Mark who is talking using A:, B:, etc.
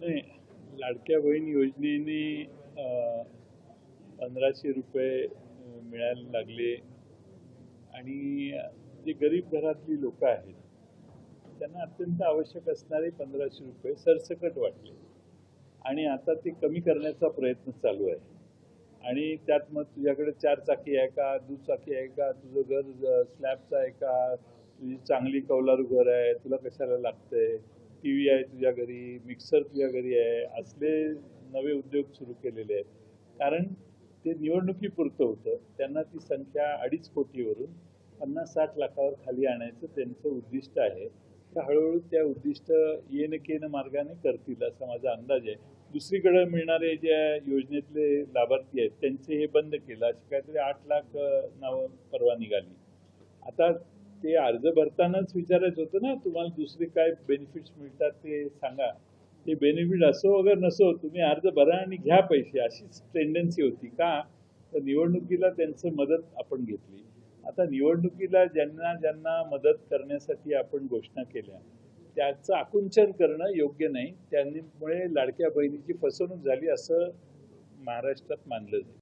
A: नाही लाडक्या बहीण योजनेने पंधराशे रुपये मिळायला लागले. आणि जे गरीब घरातली लोक आहेत त्यांना अत्यंत आवश्यक असणारे पंधराशे रुपये सरसकट वाटले. आणि आता ते कमी करण्याचा प्रयत्न चालू आहे. आणि त्यात मग तुझ्याकडे चार चाकी आहे का? दुचाकी आहे का? तुझं घर स्लॅबचं आहे का? तुझी चांगली कौलारू घर आहे? तुला कशाला लागतंय? टी व्ही आहे तुझ्या घरी मिक्सर तुझ्या घरी आहे असले नवे उद्योग सुरू केलेले आहेत. कारण ते निवडणुकीपुरतं होतं. त्यांना ती संख्या अडीच कोटीवरून पन्नास साठ लाखावर खाली आणायचं त्यांचं उद्दिष्ट आहे. तर हळूहळू त्या उद्दिष्ट येन केन मार्गाने करतील असा माझा अंदाज आहे. दुसरीकडे मिळणारे ज्या योजनेतले लाभार्थी आहेत त्यांचे हे बंद केलं. अशी काहीतरी आठ लाख नावं परवा निघाली. आता ते अर्ज भरतानाच विचारायचं होतं ना तुम्हाला दुसरे काय बेनिफिट्स मिळतात ते सांगा. ते बेनिफिट असो वगैरे नसो तुम्ही अर्ज भरा आणि घ्या पैसे. अशीच टेंडन्सी होती का? तर निवडणुकीला त्यांचं मदत आपण घेतली. आता निवडणुकीला ज्यांना ज्यांना मदत करण्यासाठी आपण घोषणा केल्या त्याचं आकुंचन करणं योग्य नाही. त्यांमुळे लाडक्या बहिणीची फसवणूक झाली असं महाराष्ट्रात मानलं जाईल.